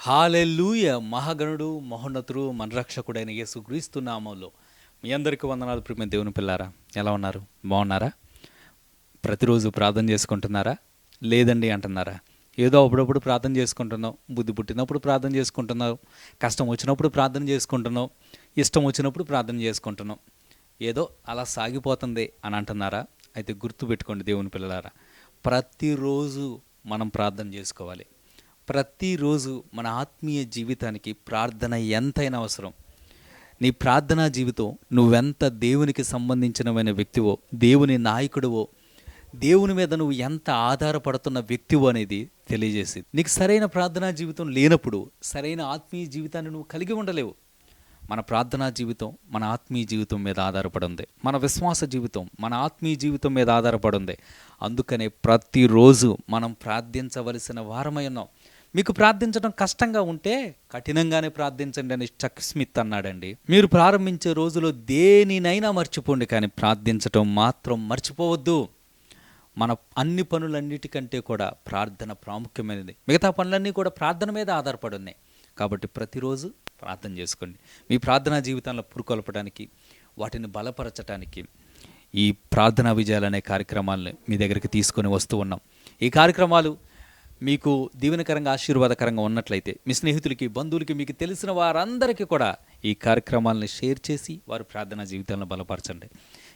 హాలెల్లూయ మహాగణుడు మహోన్నతుడు మన రక్షకుడైన యేసు నామంలో మీ అందరికీ వందనాలు ప్రియమైన దేవుని పిల్లారా. ఎలా ఉన్నారు? బాగున్నారా? ప్రతిరోజు ప్రార్థన చేసుకుంటున్నారా? లేదండి అంటున్నారా? ఏదో అప్పుడప్పుడు ప్రార్థన చేసుకుంటున్నావు బుద్ధి పుట్టినప్పుడు ప్రార్థన చేసుకుంటున్నావు కష్టం వచ్చినప్పుడు ప్రార్థన చేసుకుంటున్నావు ఇష్టం వచ్చినప్పుడు ప్రార్థన చేసుకుంటున్నావు ఏదో అలా సాగిపోతుంది అని అంటున్నారా? అయితే గుర్తుపెట్టుకోండి దేవుని పిల్లలారా ప్రతిరోజు మనం ప్రార్థన చేసుకోవాలి. ప్రతిరోజు మన ఆత్మీయ జీవితానికి ప్రార్థన ఎంతైనా అవసరం. నీ ప్రార్థనా జీవితం నువ్వెంత దేవునికి సంబంధించినమైన వ్యక్తివో దేవుని నాయకుడివో దేవుని మీద నువ్వు ఎంత ఆధారపడుతున్న వ్యక్తివో అనేది తెలియజేసేది. నీకు సరైన ప్రార్థనా జీవితం లేనప్పుడు సరైన ఆత్మీయ జీవితాన్ని నువ్వు కలిగి ఉండలేవు. మన ప్రార్థనా జీవితం మన ఆత్మీయ జీవితం మీద ఆధారపడి ఉంది మన విశ్వాస జీవితం మన ఆత్మీయ జీవితం మీద ఆధారపడి ఉంది అందుకనే ప్రతిరోజు మనం ప్రార్థించవలసిన వారమై ఉన్నాం. మీకు ప్రార్థించడం కష్టంగా ఉంటే కఠినంగానే ప్రార్థించండి అని చక్ స్మిత్ అన్నాడండి. మీరు ప్రారంభించే రోజులో దేనినైనా మర్చిపోండి కానీ ప్రార్థించటం మాత్రం మర్చిపోవద్దు. మన అన్ని పనులన్నిటికంటే కూడా ప్రార్థన ప్రాముఖ్యమైనది. మిగతా పనులన్నీ కూడా ప్రార్థన మీద ఆధారపడి ఉన్నాయి. కాబట్టి ప్రతిరోజు ప్రార్థన చేసుకోండి. మీ ప్రార్థనా జీవితంలో పురుకొల్పడానికి వాటిని బలపరచడానికి ఈ ప్రార్థనా విజయాలు అనే కార్యక్రమాలను మీ దగ్గరికి తీసుకొని వస్తూ ఉన్నాం. ఈ కార్యక్రమాలు మీకు దీవెనకరంగా ఆశీర్వాదకరంగా ఉన్నట్లయితే మీ స్నేహితులకి బంధువులకి మీకు తెలిసిన వారందరికీ కూడా ఈ కార్యక్రమాలను షేర్ చేసి వారి ప్రార్థనా జీవితాలను బలపరచండి.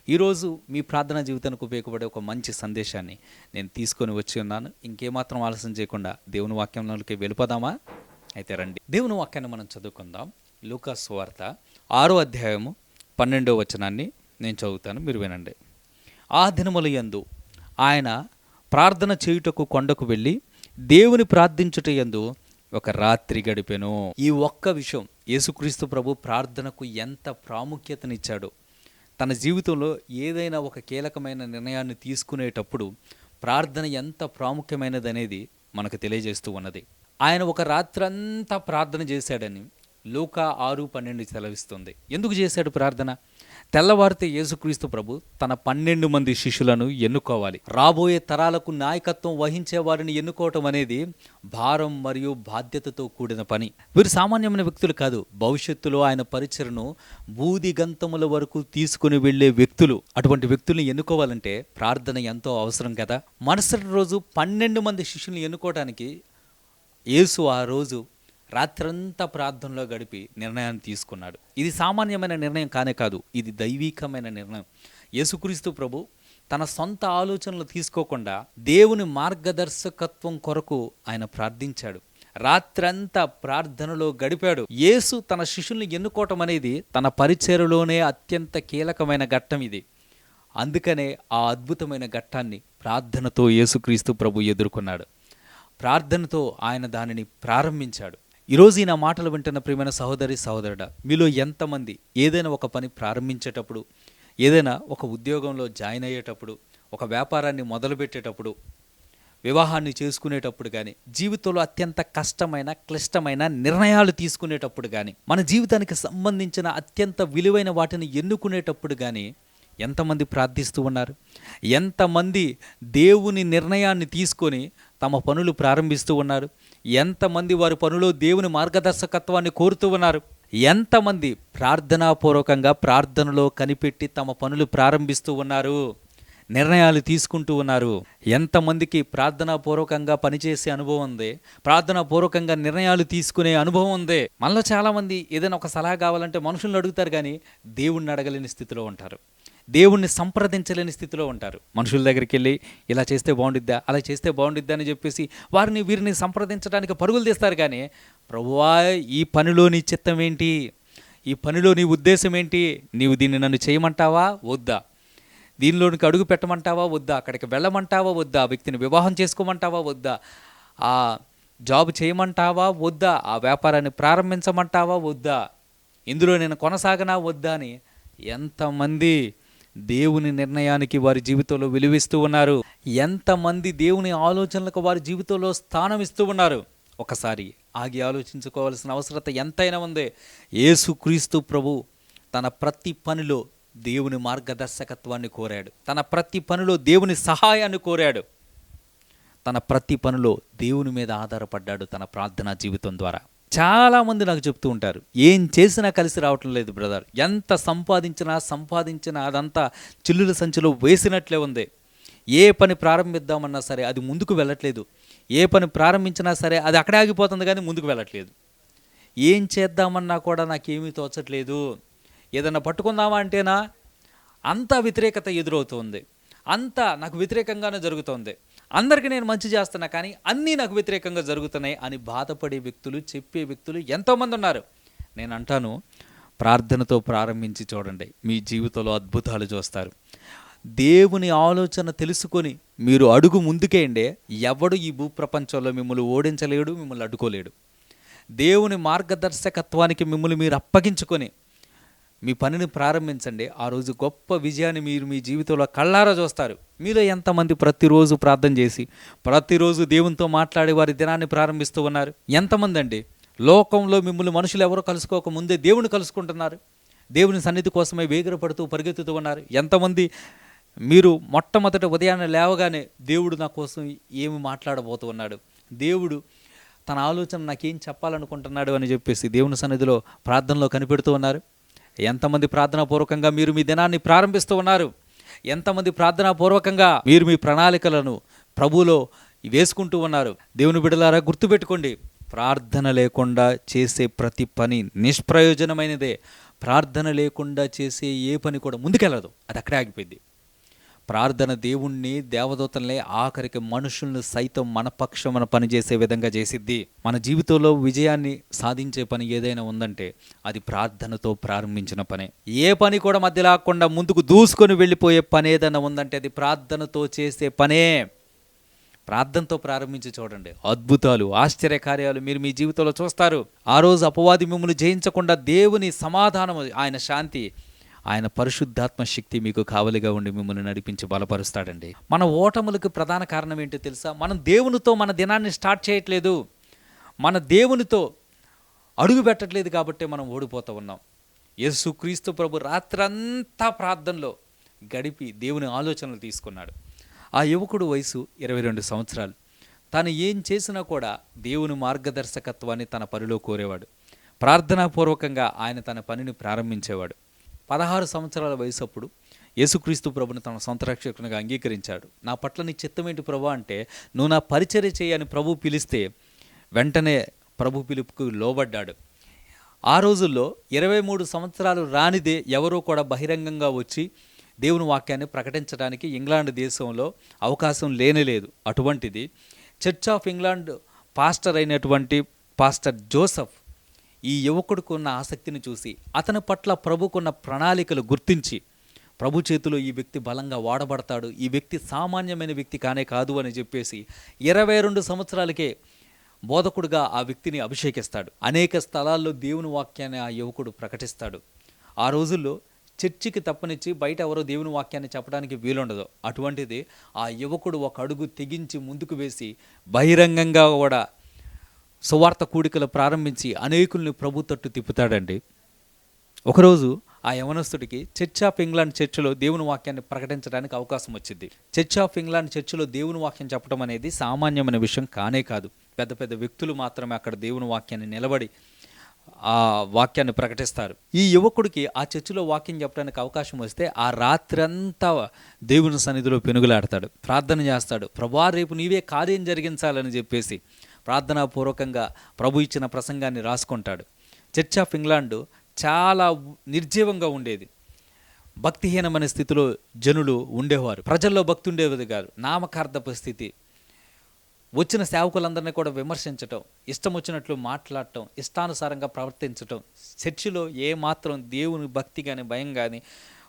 ఈరోజు మీ ప్రార్థనా జీవితానికి ఉపయోగపడే ఒక మంచి సందేశాన్ని నేను తీసుకొని వచ్చి ఉన్నాను. ఇంకేమాత్రం ఆలస్యం చేయకుండా దేవుని వాక్యంలోకి వెళ్ళిపోదామా? అయితే రండి. దేవుని వాక్యాన్ని మనం చదువుకుందాం. లూకాస్ వార్త ఆరో అధ్యాయము పన్నెండో వచనాన్ని నేను చదువుతాను. మీరు వినండి. ఆ దినముల యందు ఆయన ప్రార్థన చేయుటకు కొండకు వెళ్ళి దేవుని ప్రార్థించుట యందు ఒక రాత్రి గడిపెను. ఈ ఒక్క విషయం యేసుక్రీస్తు ప్రభు ప్రార్థనకు ఎంత ప్రాముఖ్యతనిచ్చాడో తన జీవితంలో ఏదైనా ఒక కీలకమైన నిర్ణయాన్ని తీసుకునేటప్పుడు ప్రార్థన ఎంత ప్రాముఖ్యమైనది అనేది మనకు తెలియజేస్తూ ఉన్నది. ఆయన ఒక రాత్రంతా ప్రార్థన చేశాడని లూకా ఆరు పన్నెండు సెలవిస్తుంది. ఎందుకు చేశాడు ప్రార్థన? తెల్లవారితే యేసుక్రీస్తు ప్రభు తన పన్నెండు మంది శిష్యులను ఎన్నుకోవాలి. రాబోయే తరాలకు నాయకత్వం వహించే వారిని ఎన్నుకోవటం అనేది భారం మరియు బాధ్యతతో కూడిన పని. వీరు సామాన్యమైన వ్యక్తులు కాదు భవిష్యత్తులో ఆయన పరిచయను బూది గంతముల వరకు తీసుకుని వెళ్ళే వ్యక్తులు. అటువంటి వ్యక్తుల్ని ఎన్నుకోవాలంటే ప్రార్థన ఎంతో అవసరం కదా. మరుసటి రోజు పన్నెండు మంది శిష్యుల్ని ఎన్నుకోవడానికి యేసు ఆ రోజు రాత్రంతా ప్రార్థనలో గడిపి నిర్ణయాన్ని తీసుకున్నాడు. ఇది సామాన్యమైన నిర్ణయం కానే కాదు ఇది దైవీకమైన నిర్ణయం. యేసుక్రీస్తు ప్రభు తన సొంత ఆలోచనలు తీసుకోకుండా దేవుని మార్గదర్శకత్వం కొరకు ఆయన ప్రార్థించాడు. రాత్రంతా ప్రార్థనలో గడిపాడు. యేసు తన శిష్యుల్ని ఎన్నుకోవటం అనేది తన పరిచయలోనే అత్యంత కీలకమైన ఘట్టం ఇది. అందుకనే ఆ అద్భుతమైన ఘట్టాన్ని ప్రార్థనతో యేసుక్రీస్తు ప్రభు ఎదుర్కొన్నాడు. ప్రార్థనతో ఆయన దానిని ప్రారంభించాడు. ఈరోజు ఈ నా మాటలు వింటున్న ప్రియమైన సహోదరి సహోదరుడా మీలో ఎంతమంది ఏదైనా ఒక పని ప్రారంభించేటప్పుడు ఏదైనా ఒక ఉద్యోగంలో జాయిన్ అయ్యేటప్పుడు ఒక వ్యాపారాన్ని మొదలుపెట్టేటప్పుడు వివాహాన్ని చేసుకునేటప్పుడు కానీ జీవితంలో అత్యంత కష్టమైన క్లిష్టమైన నిర్ణయాలు తీసుకునేటప్పుడు కానీ మన జీవితానికి సంబంధించిన అత్యంత విలువైన వాటిని ఎన్నుకునేటప్పుడు కానీ ఎంతమంది ప్రార్థిస్తూ ఉన్నారు? ఎంతమంది దేవుని నిర్ణయాన్ని తీసుకొని తమ పనులు ప్రారంభిస్తూ ఉన్నారు. ఎంతమంది వారి పనులో దేవుని మార్గదర్శకత్వాన్ని కోరుతూ ఉన్నారు. ఎంతమంది ప్రార్థనాపూర్వకంగా ప్రార్థనలో కనిపెట్టి తమ పనులు ప్రారంభిస్తూ ఉన్నారు. నిర్ణయాలు తీసుకుంటూ ఉన్నారు. ఎంతమందికి ప్రార్థనాపూర్వకంగా పనిచేసే అనుభవం ఉంది. ప్రార్థనాపూర్వకంగా నిర్ణయాలు తీసుకునే అనుభవం ఉంది. మనలో చాలామంది ఏదైనా ఒక సలహా కావాలంటే మనుషులను అడుగుతారు కానీ దేవుణ్ణి అడగలేని స్థితిలో ఉంటారు. దేవుణ్ణి సంప్రదించలేని స్థితిలో ఉంటారు. మనుషుల దగ్గరికి వెళ్ళి ఇలా చేస్తే బాగుండిద్దా అలా చేస్తే బాగుండిద్దా అని చెప్పేసి వారిని వీరిని సంప్రదించడానికి పరుగులు తీస్తారు కానీ ప్రభువా ఈ పనిలో నీ చిత్తం ఏంటి? ఈ పనిలో నీ ఉద్దేశం ఏంటి? నీవు దీన్ని నన్ను చేయమంటావా? వద్దా. దీనిలోనికి అడుగు పెట్టమంటావా? వద్దా. అక్కడికి వెళ్ళమంటావా? వద్దా. ఆ వ్యక్తిని వివాహం చేసుకోమంటావా? వద్దా. ఆ జాబ్ చేయమంటావా? వద్దా. ఆ వ్యాపారాన్ని ప్రారంభించమంటావా? వద్దా. ఇందులో నేను కొనసాగనా? వద్దా అని ఎంతమంది దేవుని నిర్ణయానికి వారి జీవితంలో విలువిస్తూ ఉన్నారు. ఎంతమంది దేవుని ఆలోచనలకు వారి జీవితంలో స్థానం ఇస్తూ ఉన్నారు? ఒకసారి ఆగి ఆలోచించుకోవాల్సిన అవసరత ఎంతైనా ఉంది. యేసుక్రీస్తు ప్రభు తన ప్రతి పనిలో దేవుని మార్గదర్శకత్వాన్ని కోరాడు. తన ప్రతి పనిలో దేవుని సహాయాన్ని కోరాడు. తన ప్రతి పనిలో దేవుని మీద ఆధారపడ్డాడు తన ప్రార్థనా జీవితం ద్వారా. చాలామంది నాకు చెప్తూ ఉంటారు ఏం చేసినా కలిసి రావటం లేదు బ్రదర్. ఎంత సంపాదించినా సంపాదించినా అదంతా చిల్లుల సంచిలో వేసినట్లే ఉంది. ఏ పని ప్రారంభిద్దామన్నా సరే అది ముందుకు వెళ్ళట్లేదు. ఏ పని ప్రారంభించినా సరే అది అక్కడే ఆగిపోతుంది కానీ ముందుకు వెళ్ళట్లేదు. ఏం చేద్దామన్నా కూడా నాకేమీ తోచట్లేదు. ఏదన్నా పట్టుకుందామా అంటేనా? అంతా వ్యతిరేకత ఎదురవుతుంది. అంతా నాకు వ్యతిరేకంగానే జరుగుతోంది. అందరికీ నేను మంచి చేస్తున్నా కానీ అన్నీ నాకు వ్యతిరేకంగా జరుగుతున్నాయి అని బాధపడే వ్యక్తులు చెప్పే వ్యక్తులు ఎంతోమంది ఉన్నారు. నేను అంటాను ప్రార్థనతో ప్రారంభించి చూడండి. మీ జీవితంలో అద్భుతాలు చూస్తారు. దేవుని ఆలోచన తెలుసుకొని మీరు అడుగు ముందుకేయండి. ఎవడు ఈ భూప్రపంచంలో మిమ్మల్ని ఓడించలేడు మిమ్మల్ని అడ్డుకోలేడు. దేవుని మార్గదర్శకత్వానికి మిమ్మల్ని మీరు అప్పగించుకొని మీ పనిని ప్రారంభించండి. ఆ రోజు గొప్ప విజయాన్ని మీరు మీ జీవితంలో కళ్ళారా చూస్తారు. మీలో ఎంతమంది ప్రతిరోజు ప్రార్థన చేసి ప్రతిరోజు దేవునితో మాట్లాడే వారి దినాన్ని ప్రారంభిస్తూ ఉన్నారు? ఎంతమంది అండి? లోకంలో మిమ్మల్ని మనుషులు ఎవరో కలుసుకోక ముందే దేవుని కలుసుకుంటున్నారు. దేవుని సన్నిధి కోసమే వేగిరపడుతూ పరిగెత్తుతూ ఉన్నారు. ఎంతమంది? మీరు మొట్టమొదట ఉదయాన్నే లేవగానే దేవుడు నా కోసం ఏమి మాట్లాడబోతూ ఉన్నాడు. దేవుడు తన ఆలోచన నాకేం చెప్పాలనుకుంటున్నాడు అని చెప్పేసి దేవుని సన్నిధిలో ప్రార్థనలో కనిపెడుతూ ఉన్నారు. ఎంతమంది ప్రార్థనాపూర్వకంగా మీరు మీ దినాన్ని ప్రారంభిస్తూ ఉన్నారు? ఎంతమంది ప్రార్థనాపూర్వకంగా మీరు మీ ప్రణాళికలను ప్రభులో వేసుకుంటూ ఉన్నారు? దేవుని బిడలారా గుర్తుపెట్టుకోండి. ప్రార్థన లేకుండా చేసే ప్రతి పని నిష్ప్రయోజనమైనదే. ప్రార్థన లేకుండా చేసే ఏ పని కూడా ముందుకెళ్ళదు అది అక్కడే ఆగిపోయింది. ప్రార్థన దేవుణ్ణి దేవదూతల్ని ఆఖరికి మనుషుల్ని సైతం మన పక్షమున పనిచేసే విధంగా చేసిద్ది. మన జీవితంలో విజయాన్ని సాధించే పని ఏదైనా ఉందంటే అది ప్రార్థనతో ప్రారంభించిన పనే. ఏ పని కూడా మధ్య లేకుండా ముందుకు దూసుకొని వెళ్ళిపోయే పని ఏదైనా ఉందంటే అది ప్రార్థనతో చేసే పనే. ప్రార్థనతో ప్రారంభించి చూడండి. అద్భుతాలు ఆశ్చర్య కార్యాలు మీరు మీ జీవితంలో చూస్తారు. ఆ రోజు అపవాది మిమ్మల్ని జయించకుండా దేవుని సమాధానం ఆయన శాంతి ఆయన పరిశుద్ధాత్మ శక్తి మీకు కావలిగా ఉండి మిమ్మల్ని నడిపించి బలపరుస్తాడండి. మన ఓటములకు ప్రధాన కారణం ఏంటో తెలుసా? మనం దేవునితో మన దినాన్ని స్టార్ట్ చేయట్లేదు. మన దేవునితో అడుగు పెట్టట్లేదు కాబట్టి మనం ఓడిపోతూ ఉన్నాం. యేసు క్రీస్తు ప్రభు రాత్రంతా ప్రార్థనలో గడిపి దేవుని ఆలోచనలు తీసుకున్నాడు. ఆ యువకుడు వయసు ఇరవై రెండు సంవత్సరాలు. తాను ఏం చేసినా కూడా దేవుని మార్గదర్శకత్వాన్ని తన పనిలో కోరేవాడు. ప్రార్థనాపూర్వకంగా ఆయన తన పనిని ప్రారంభించేవాడు. పదహారు సంవత్సరాల వయసు అప్పుడు యేసుక్రీస్తు ప్రభుని తన సొంత రక్షకునిగా అంగీకరించాడు. నా పట్ల నీ చిత్తం ఏంటి ప్రభు అంటే నువ్వు నా పరిచర్య చేయని ప్రభు పిలిస్తే వెంటనే ప్రభు పిలుపుకు లోబడ్డాడు. ఆ రోజుల్లో ఇరవై మూడు సంవత్సరాలు రానిదే ఎవరో కూడా బహిరంగంగా వచ్చి దేవుని వాక్యాన్ని ప్రకటించడానికి ఇంగ్లాండ్ దేశంలో అవకాశం లేనేలేదు. అటువంటిది చర్చ్ ఆఫ్ ఇంగ్లాండ్ పాస్టర్ అయినటువంటి పాస్టర్ జోసఫ్ ఈ యువకుడికి ఉన్న ఆసక్తిని చూసి అతని పట్ల ప్రభుకున్న ప్రణాళికలు గుర్తించి ప్రభు చేతిలో ఈ వ్యక్తి బలంగా వాడబడతాడు ఈ వ్యక్తి సామాన్యమైన వ్యక్తి కానే కాదు అని చెప్పేసి ఇరవై రెండు సంవత్సరాలకే బోధకుడుగా ఆ వ్యక్తిని అభిషేకిస్తాడు. అనేక స్థలాల్లో దేవుని వాక్యాన్ని ఆ యువకుడు ప్రకటిస్తాడు. ఆ రోజుల్లో చర్చికి తప్పనిచ్చి బయట ఎవరో దేవుని వాక్యాన్ని చెప్పడానికి వీలుండదు. అటువంటిది ఆ యువకుడు ఒక అడుగు తెగించి ముందుకు వేసి బహిరంగంగా కూడా సువార్త కూడికలు ప్రారంభించి అనేకుల్ని ప్రభు తట్టు తిప్పుతాడండి. ఒకరోజు ఆ యవనస్తుడికి చర్చ్ ఆఫ్ ఇంగ్లాండ్ చర్చిలో దేవుని వాక్యాన్ని ప్రకటించడానికి అవకాశం వచ్చింది. చర్చ్ ఆఫ్ ఇంగ్లాండ్ చర్చిలో దేవుని వాక్యం చెప్పడం అనేది సామాన్యమైన విషయం కానే కాదు. పెద్ద పెద్ద వ్యక్తులు మాత్రమే అక్కడ దేవుని వాక్యాన్ని నిలబడి ఆ వాక్యాన్ని ప్రకటిస్తారు. ఈ యువకుడికి ఆ చర్చిలో వాక్యం చెప్పడానికి అవకాశం వస్తే ఆ రాత్రంతా దేవుని సన్నిధిలో పెనుగులాడతాడు. ప్రార్థన చేస్తాడు. ప్రభా రేపు నీవే కార్యం జరిగించాలని చెప్పేసి ప్రార్థనాపూర్వకంగా ప్రభు ఇచ్చిన ప్రసంగాన్ని రాసుకుంటాడు. చర్చ్ ఆఫ్ ఇంగ్లాండ్ చాలా నిర్జీవంగా ఉండేది. భక్తిహీనమైన స్థితిలో జనులు ఉండేవారు. ప్రజల్లో భక్తి ఉండేది కాదు. నామకార్థపు స్థితి. వచ్చిన సేవకులందరినీ కూడా విమర్శించటం ఇష్టం వచ్చినట్లు మాట్లాడటం ఇష్టానుసారంగా ప్రవర్తించటం చర్చిలో ఏ మాత్రం దేవుని భక్తి కానీ భయం కానీ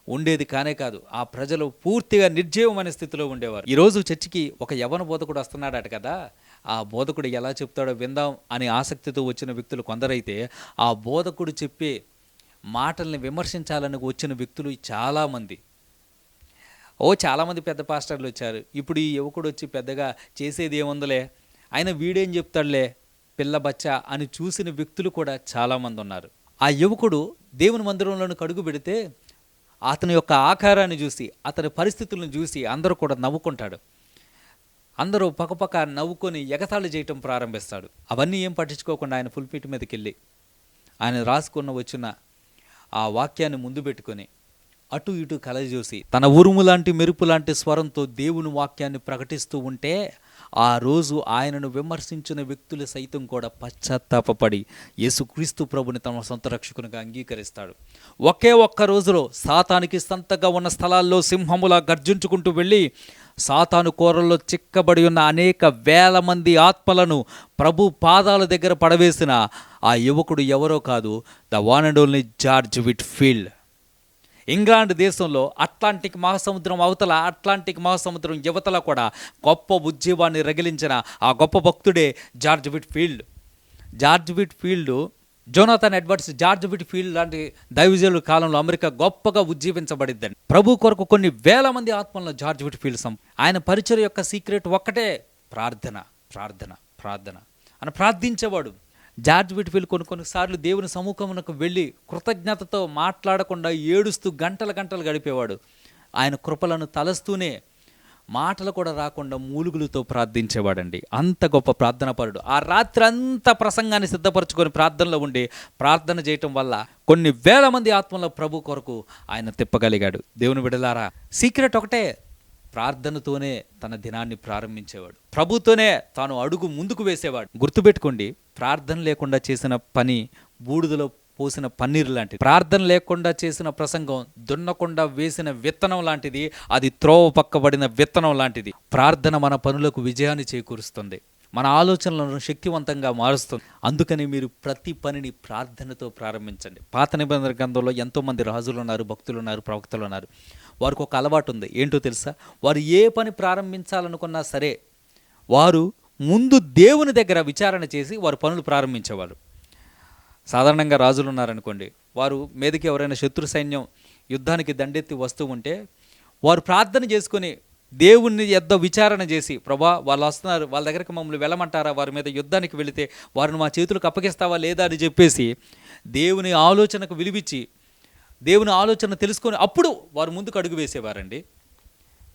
ఉండేది కానే కాదు. ఆ ప్రజలు పూర్తిగా నిర్జీవమైన స్థితిలో ఉండేవారు. ఈరోజు చర్చికి ఒక యవన బోధకుడు వస్తున్నాడట కదా. ఆ బోధకుడు ఎలా చెప్తాడో విందాం అనే ఆసక్తితో వచ్చిన వ్యక్తులు కొందరైతే ఆ బోధకుడు చెప్పే మాటల్ని విమర్శించాలని వచ్చిన వ్యక్తులు చాలామంది. ఓ చాలామంది పెద్ద పాస్టర్లు వచ్చారు. ఇప్పుడు ఈ యువకుడు వచ్చి పెద్దగా చేసేది ఏముందలే? ఆయన వీడేం చెప్తాడులే? పిల్ల బచ్చ అని చూసిన వ్యక్తులు కూడా చాలామంది ఉన్నారు. ఆ యువకుడు దేవుని మందిరంలోని కడుగు పెడితే అతని యొక్క ఆకారాన్ని చూసి అతని పరిస్థితులను చూసి అందరూ కూడా నవ్వుకుంటాడు. అందరూ పక్కపక్క నవ్వుకొని ఎగతాళి చేయటం ప్రారంభిస్తాడు. అవన్నీ ఏం పట్టించుకోకుండా ఆయన పుల్పీటి మీదకి వెళ్ళి ఆయన రాసుకున్న వచ్చిన ఆ వాక్యాన్ని ముందు పెట్టుకొని అటు ఇటు కలజూసి తన ఉరుము లాంటి మెరుపు లాంటి స్వరంతో దేవుని వాక్యాన్ని ప్రకటిస్తూ ఉంటే ఆ రోజు ఆయనను విమర్శించిన వ్యక్తులు సైతం కూడా పశ్చాత్తాపపడి యేసుక్రీస్తు ప్రభుని తమ సొంత రక్షకునిగా అంగీకరిస్తాడు. ఒకే ఒక్క రోజులో సాతానికి సంతగా ఉన్న స్థలాల్లో సింహములా గర్జించుకుంటూ వెళ్ళి సాతాను కూరల్లో చిక్కబడి ఉన్న అనేక వేల మంది ఆత్మలను ప్రభు పాదాల దగ్గర పడవేసిన ఆ యువకుడు ఎవరో కాదు the one and only George Whitefield England దేశంలో అట్లాంటిక్ మహాసముద్రం అవతల అట్లాంటిక్ మహాసముద్రం యువతల కూడా గొప్ప ఉద్యమాన్ని రగిలించిన ఆ గొప్ప భక్తుడే George Whitefield George Whitefield Jonathan Edwards George Whitefield లాంటి దైవజనుల కాలంలో అమెరికా గొప్పగా ఉజ్జీవించబడిద్దండి. ప్రభు కొరకు కొన్ని వేల మంది ఆత్మలను జార్జ్ బిట్ ఫీల్డ్ సం ఆయన పరిచయం యొక్క సీక్రెట్ ఒక్కటే ప్రార్థన ప్రార్థన ప్రార్థన. అని ప్రార్థించేవాడు. జార్జ్ విట్ఫీల్డ్ కొన్ని కొన్నిసార్లు దేవుని సముఖమునకు వెళ్ళి కృతజ్ఞతతో మాట్లాడకుండా ఏడుస్తూ గంటల గంటలు గడిపేవాడు. ఆయన కృపలను తలస్తూనే మాటలు కూడా రాకుండా మూలుగులతో ప్రార్థించేవాడండి. అంత గొప్ప ప్రార్థనాపరుడు. ఆ రాత్రి అంతా ప్రసంగాన్ని సిద్ధపరచుకొని ప్రార్థనలో ఉండి ప్రార్థన చేయటం వల్ల కొన్ని వేల మంది ఆత్మల ప్రభు కొరకు ఆయన తిప్పగలిగాడు. దేవుని విడలారా సీక్రెట్ ఒకటే ప్రార్థనతోనే తన దినాన్ని ప్రారంభించేవాడు. ప్రభుతోనే తాను అడుగు ముందుకు వేసేవాడు. గుర్తుపెట్టుకోండి ప్రార్థన లేకుండా చేసిన పని బూడిదలో పోసిన పన్నీరు లాంటిది. ప్రార్థన లేకుండా చేసిన ప్రసంగం దున్నకుండా వేసిన విత్తనం లాంటిది అది త్రోవ పక్కబడిన విత్తనం లాంటిది. ప్రార్థన మన పనులకు విజయాన్ని చేకూరుస్తుంది. మన ఆలోచనలను శక్తివంతంగా మారుస్తుంది. అందుకని మీరు ప్రతి పనిని ప్రార్థనతో ప్రారంభించండి. పాత నిబంధన గ్రంథంలో ఎంతోమంది రాజులు ఉన్నారు భక్తులు ఉన్నారు ప్రవక్తలు ఉన్నారు. వారికి ఒక అలవాటు ఉంది. ఏంటో తెలుసా? వారు ఏ పని ప్రారంభించాలనుకున్నా సరే వారు ముందు దేవుని దగ్గర విచారణ చేసి వారు పనులు ప్రారంభించేవారు. సాధారణంగా రాజులు ఉన్నారనుకోండి వారు మీదకి ఎవరైనా శత్రు సైన్యం యుద్ధానికి దండెత్తి వస్తూ ఉంటే వారు ప్రార్థన చేసుకొని దేవుణ్ణి ఎద్ద విచారణ చేసి ప్రభా వాళ్ళు వస్తున్నారు వాళ్ళ దగ్గరికి మమ్మల్ని వెళ్ళమంటారా వారి మీద యుద్ధానికి వెళితే వారిని మా చేతులకు అప్పగిస్తావా లేదా అని చెప్పేసి దేవుని ఆలోచనకు విలువిచ్చి దేవుని ఆలోచన తెలుసుకొని అప్పుడు వారు ముందుకు అడుగు వేసేవారండి.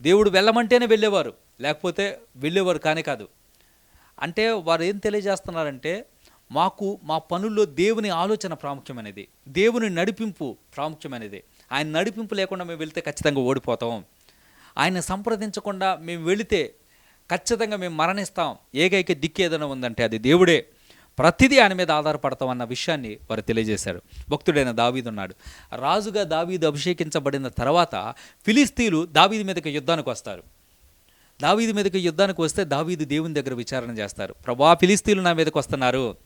దేవుడు వెళ్ళమంటేనే వెళ్ళేవారు లేకపోతే వెళ్ళేవారు కానే కాదు. అంటే వారు ఏం తెలియజేస్తున్నారంటే మాకు మా పనుల్లో దేవుని ఆలోచన ప్రాముఖ్యమైనది. దేవుని నడిపింపు ప్రాముఖ్యమైనది. ఆయన నడిపింపు లేకుండా మేము వెళితే ఖచ్చితంగా ఓడిపోతాం. ఆయన సంప్రదించకుండా మేము వెళితే ఖచ్చితంగా మేము మరణిస్తాం. ఏకైక దిక్కు ఏదైనా ఉందంటే అది దేవుడే. ప్రతిదీ ఆయన మీద ఆధారపడతాం అన్న విషయాన్ని వారు తెలియజేశారు. భక్తుడైన దావీదు ఉన్నాడు. రాజుగా దావీదు అభిషేకించబడిన తర్వాత ఫిలిస్తీన్లు దావీదు మీదకి యుద్ధానికి వస్తారు. దావీదు మీదకి యుద్ధానికి వస్తే దావీదు దేవుని దగ్గర విచారణ చేస్తారు. ప్రభా ఫిలిస్తీన్లు నా మీదకి వస్తున్నారు.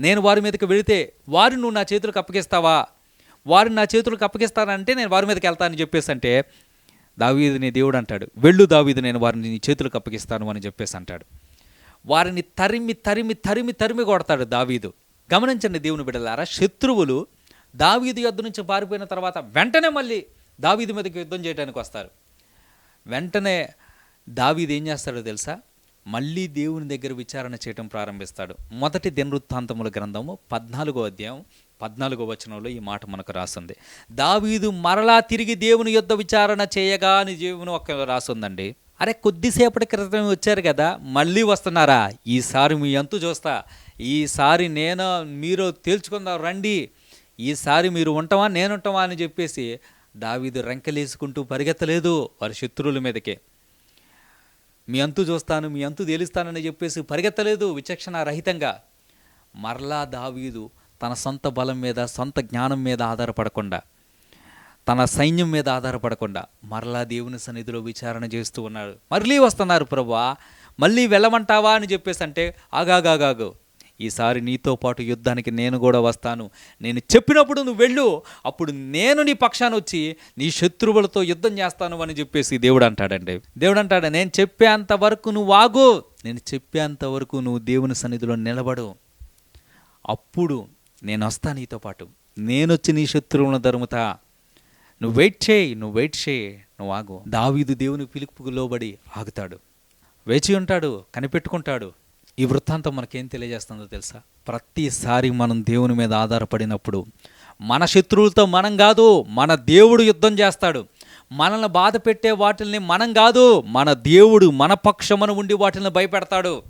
నేను వారి మీదకి వెళితే వారు నువ్వు నా చేతులకు అప్పగిస్తావా? వారు నా చేతులకు అప్పగిస్తానంటే నేను వారి మీదకి వెళ్తానని చెప్పేసి అంటే దావీదు నీ దేవుడు అంటాడు. వెళ్ళు దావీదు నేను వారిని నీ చేతులకు అప్పగిస్తాను అని చెప్పేసి అంటాడు. వారిని తరిమి తరిమి తరిమి తరిమి కొడతాడు దావీదు. గమనించండి దేవుని బిడ్డలారా శత్రువులు దావీదు యుద్ధం నుంచి పారిపోయిన తర్వాత వెంటనే మళ్ళీ దావీదు మీదకి యుద్ధం చేయడానికి వస్తారు. వెంటనే దావీదు ఏం చేస్తాడో తెలుసా? మళ్ళీ దేవుని దగ్గర విచారణ చేయటం ప్రారంభిస్తాడు. మొదటి దినవృత్తాంతముల గ్రంథము పద్నాలుగో అధ్యాయం పద్నాలుగో వచనంలో ఈ మాట మనకు రాస్తుంది దావీదు మరలా తిరిగి దేవుని యుద్ధ విచారణ చేయగా అని జీవుని ఒక రాసుందండి. అరే కొద్దిసేపటి క్రితం వచ్చారు కదా మళ్ళీ వస్తున్నారా? ఈసారి మీ అంతు చూస్తా. ఈసారి నేను మీరు తేల్చుకుందాం రండి. ఈసారి మీరు ఉంటామా నేను ఉంటావా అని చెప్పేసి దావీదు రెంకలేసుకుంటూ పరిగెత్తలేదు వారి శత్రువుల మీదకే. మీ అంతు చూస్తాను మీ అంతు తేలుస్తానని చెప్పేసి పరిగెత్తలేదు విచక్షణ రహితంగా. మరలా దావీదు తన సొంత బలం మీద సొంత జ్ఞానం మీద ఆధారపడకుండా తన సైన్యం మీద ఆధారపడకుండా మరలా దేవుని సన్నిధిలో విచారణ చేస్తూ ఉన్నాడు. మళ్ళీ వస్తున్నారు ప్రభా మళ్ళీ వెళ్ళమంటావా? అని చెప్పేసి అంటే ఆగాగాగాగు ఈసారి నీతో పాటు యుద్ధానికి నేను కూడా వస్తాను. నేను చెప్పినప్పుడు నువ్వు వెళ్ళు అప్పుడు నేను నీ పక్షాన వచ్చి నీ శత్రువులతో యుద్ధం చేస్తాను అని చెప్పేసి దేవుడు అంటాడండి. దేవుడు అంటాడు నేను చెప్పేంత వరకు నువ్వు ఆగు. నేను చెప్పేంత వరకు నువ్వు దేవుని సన్నిధిలో నిలబడు. అప్పుడు నేను వస్తాను నీతో పాటు. నేను వచ్చి నీ శత్రువులను ధరుముతా నువ్వు వెయిట్ చేయి నువ్వు వెయిట్ చేయి నువ్వు ఆగు. దావీదు దేవుని పిలుపుకు లోబడి ఆగుతాడు. వేచి ఉంటాడు కనిపెట్టుకుంటాడు. ఈ వృత్తాంతం మనకేం తెలియజేస్తుందో తెలుసా? ప్రతిసారి మనం దేవుని మీద ఆధారపడినప్పుడు మన శత్రువులతో మనం కాదు మన దేవుడు యుద్ధం చేస్తాడు. మనల్ని బాధ పెట్టే వాటిల్ని మనం కాదు మన దేవుడు మన పక్షమున ఉండి వాటిని భయపెడతాడు.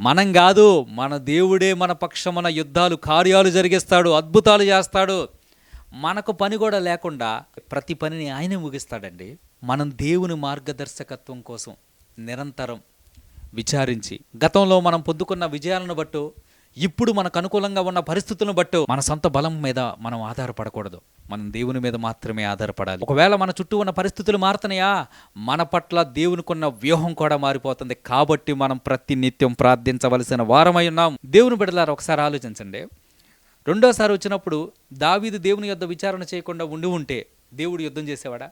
మనం కాదు మన దేవుడే మన పక్షమున యుద్ధాలు కార్యాలు జరిగిస్తాడు అద్భుతాలు చేస్తాడు. మనకు పని కూడా లేకుండా ప్రతి పనిని ఆయనే ముగిస్తాడండి. మనం దేవుని మార్గదర్శకత్వం కోసం నిరంతరం విచారించి గతంలో మనం పొందుకున్న విజయాలను బట్టు ఇప్పుడు మనకు అనుకూలంగా ఉన్న పరిస్థితులను బట్టు మన సొంత బలం మీద మనం ఆధారపడకూడదు. మనం దేవుని మీద మాత్రమే ఆధారపడాలి. ఒకవేళ మన చుట్టూ ఉన్న పరిస్థితులు మారుతున్నాయా? మన పట్ల దేవునికున్న వ్యూహం కూడా మారిపోతుంది. కాబట్టి మనం ప్రతి నిత్యం ప్రార్థించవలసిన వారమై ఉన్నాం. దేవుని బిడలారా ఒకసారి ఆలోచించండి. రెండోసారి వచ్చినప్పుడు దావీదు దేవుని యొద్ద విచారణ చేయకుండా ఉండి ఉంటే దేవుడు యుద్ధం చేసేవాడా?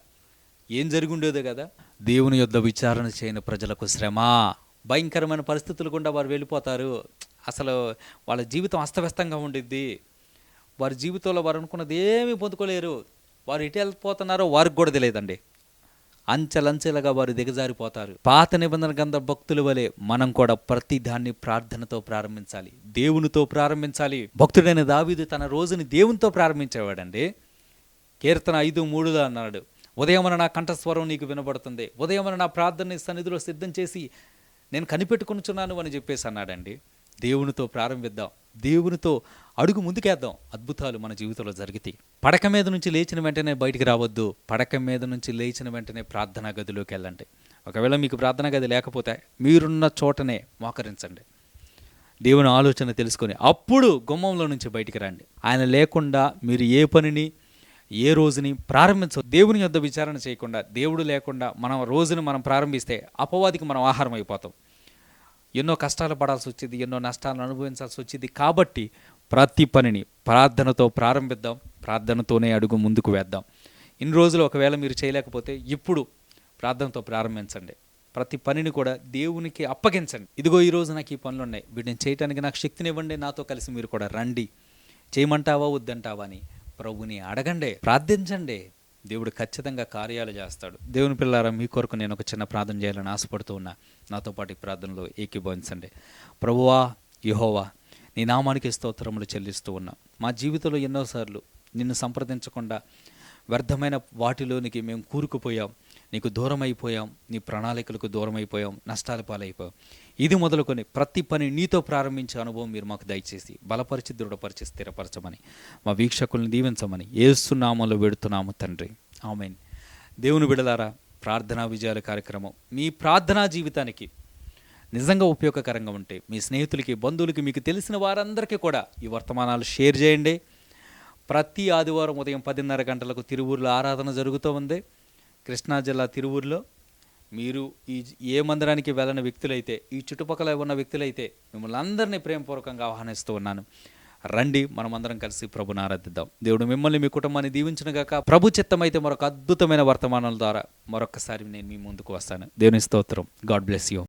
ఏం జరిగి ఉండేదో కదా? దేవుని యొద్ద విచారణ చేయని ప్రజలకు శ్రమ. భయంకరమైన పరిస్థితులు గుండా వారు వెళ్ళిపోతారు. అసలు వాళ్ళ జీవితం అస్తవ్యస్తంగా ఉండిద్ది. వారి జీవితంలో వారు అనుకున్నది ఏమీ పొందుకోలేరు. వారు ఎటు వెళ్ళిపోతున్నారో వారికి కూడా తెలియదండి. అంచెలంచెలుగా వారు దిగజారిపోతారు. పాత నిబంధన గంధ భక్తుల వలె మనం కూడా ప్రతి దాన్ని ప్రార్థనతో ప్రారంభించాలి. దేవునితో ప్రారంభించాలి. భక్తుడైన దావీదు తన రోజుని దేవునితో ప్రారంభించేవాడండి. కీర్తన ఐదు మూడులో అన్నాడు ఉదయమున నా కంఠస్వరం నీకు వినబడుతుంది. ఉదయమున నా ప్రార్థన సన్నిధిలో సిద్ధం చేసి నేను కనిపెట్టుకునిచున్నాను అని చెప్పేసి అన్నాడండి. దేవునితో ప్రారంభిద్దాం. దేవునితో అడుగు ముందుకేద్దాం. అద్భుతాలు మన జీవితంలో జరిగితే. పడక మీద నుంచి లేచిన వెంటనే బయటికి రావద్దు. పడక మీద నుంచి లేచిన వెంటనే ప్రార్థనా గదిలోకి వెళ్ళండి. ఒకవేళ మీకు ప్రార్థనా గది లేకపోతే మీరున్న చోటనే మోకరించండి. దేవుని ఆలోచన తెలుసుకొని అప్పుడు గుమ్మంలో నుంచి బయటికి రండి. ఆయన లేకుండా మీరు ఏ పనిని ఏ రోజుని ప్రారంభించ దేవుని యొద్ద విచారణ చేయకుండా దేవుడు లేకుండా మనం రోజుని మనం ప్రారంభిస్తే అపవాదికి మనం ఆహారం అయిపోతాం. ఎన్నో కష్టాలు పడాల్సి వచ్చింది ఎన్నో నష్టాలను అనుభవించాల్సి వచ్చింది. కాబట్టి ప్రతి పనిని ప్రార్థనతో ప్రారంభిద్దాం ప్రార్థనతోనే అడుగు ముందుకు వేద్దాం. ఇన్ని రోజులు ఒకవేళ మీరు చేయలేకపోతే ఇప్పుడు ప్రార్థనతో ప్రారంభించండి. ప్రతి పనిని కూడా దేవునికి అప్పగించండి. ఇదిగో ఈ రోజు నాకు ఈ పనులు ఉన్నాయి వీటిని చేయడానికి నాకు శక్తిని ఇవ్వండి నాతో కలిసి మీరు కూడా రండి. చేయమంటావా వద్దంటావా అని ప్రభుని అడగండి ప్రార్థించండి. దేవుడు ఖచ్చితంగా కార్యాలు చేస్తాడు. దేవుని పిల్లారా మీ కొరకు నేను ఒక చిన్న ప్రార్థన చేయాలని ఆశపడుతూ ఉన్నా. నాతో పాటు ఈ ప్రార్థనలో ఏకీభవించండి. ప్రభువా యహోవా నీ నామానికి స్తోత్రములు చెల్లిస్తూ ఉన్నా. మా జీవితంలో ఎన్నోసార్లు నిన్ను సంప్రదించకుండా వ్యర్థమైన వాటిలోనికి మేము కూరుకుపోయాం. నీకు దూరం అయిపోయాం నీ ప్రణాళికలకు దూరం అయిపోయాం నష్టాల పాలైపోయాం. ఇది మొదలుకొని ప్రతి పని నీతో ప్రారంభించే అనుభవం మీరు మాకు దయచేసి బలపరిచి దృఢపరిచి స్థిరపరచమని మా వీక్షకుల్ని దీవించమని ఏస్తున్నామలో వెడుతున్నాము తండ్రి. ఆమెన్. దేవుని బిడలారా ప్రార్థనా విజయాల కార్యక్రమం మీ ప్రార్థనా జీవితానికి నిజంగా ఉపయోగకరంగా ఉంటే మీ స్నేహితులకి బంధువులకి మీకు తెలిసిన వారందరికీ కూడా ఈ వర్తమానాలు షేర్ చేయండి. ప్రతి ఆదివారం ఉదయం పదిన్నర గంటలకు తిరువూరులో ఆరాధన జరుగుతూ ఉంది. కృష్ణా జిల్లా తిరువూరులో మీరు ఈ ఏ మందిరానికి వెళ్ళని వ్యక్తులైతే ఈ చుట్టుపక్కల ఉన్న వ్యక్తులైతే మిమ్మల్ని అందరినీ ప్రేమపూర్వకంగా ఆహ్వానిస్తూ ఉన్నాను. రండి మనమందరం కలిసి ప్రభుని ఆరాధిద్దాం. దేవుడు మిమ్మల్ని మీ కుటుంబాన్ని దీవించునుగాక ప్రభు చిత్తమైతే మరొక అద్భుతమైన వర్తమానాల ద్వారా మరొకసారి నేను మీ ముందుకు వస్తాను. దేవుని స్తోత్రం. God bless you.